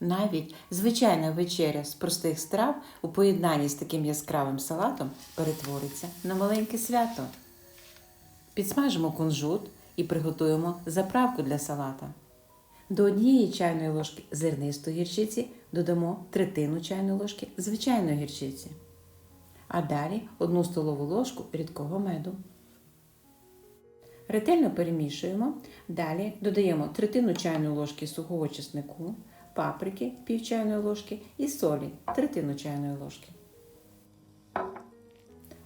Навіть звичайна вечеря з простих страв у поєднанні з таким яскравим салатом перетвориться на маленьке свято. Підсмажимо кунжут і приготуємо заправку для салата. До однієї чайної ложки зернистої гірчиці додамо третину чайної ложки звичайної гірчиці, а далі одну столову ложку рідкого меду. Ретельно перемішуємо. Далі додаємо третину чайної ложки сухого чеснику, паприки пів чайної ложки і солі третину чайної ложки.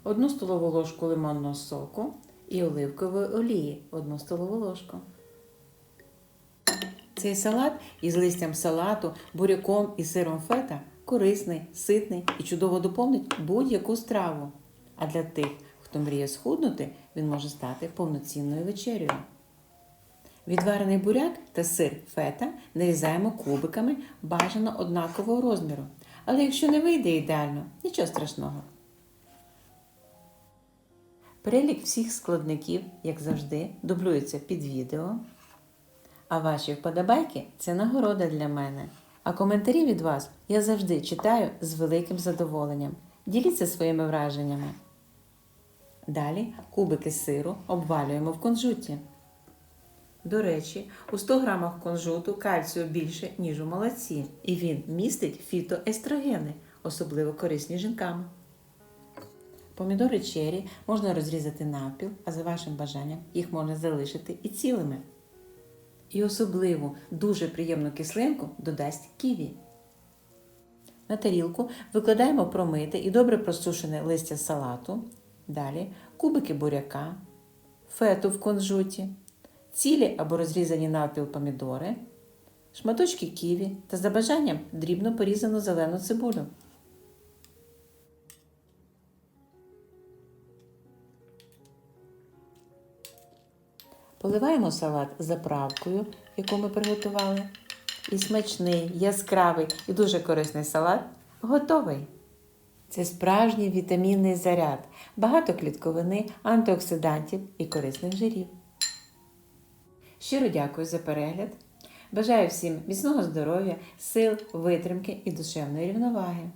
Одну столову ложку лимонного соку і оливкової олії одну столову ложку. Цей салат із листям салату, буряком і сиром фета корисний, ситний і чудово доповнить будь-яку страву. А для тих, хто мріє схуднути, він може стати повноцінною вечерею. Відварений буряк та сир фета нарізаємо кубиками бажано однакового розміру. Але якщо не вийде ідеально, нічого страшного. Перелік всіх складників, як завжди, дублюється під відео. А ваші вподобайки це нагорода для мене. А коментарі від вас я завжди читаю з великим задоволенням. Діліться своїми враженнями. Далі кубики сиру обвалюємо в кунжуті. До речі, у 100 грамах кунжуту кальцію більше, ніж у молоці, і він містить фітоестрогени, особливо корисні жінкам. Помідори чері можна розрізати навпіл, а за вашим бажанням їх можна залишити і цілими. І особливу дуже приємну кислинку додасть ківі. На тарілку викладаємо промите і добре просушене листя салату, далі кубики буряка, фету в кунжуті, цілі або розрізані навпіл помідори, шматочки ківі та за бажанням дрібно порізану зелену цибулю. Поливаємо салат заправкою, яку ми приготували. І смачний, яскравий і дуже корисний салат готовий. Це справжній вітамінний заряд, багато клітковини, антиоксидантів і корисних жирів. Щиро дякую за перегляд. Бажаю всім міцного здоров'я, сил, витримки і душевної рівноваги.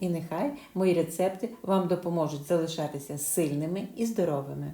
І нехай мої рецепти вам допоможуть залишатися сильними і здоровими.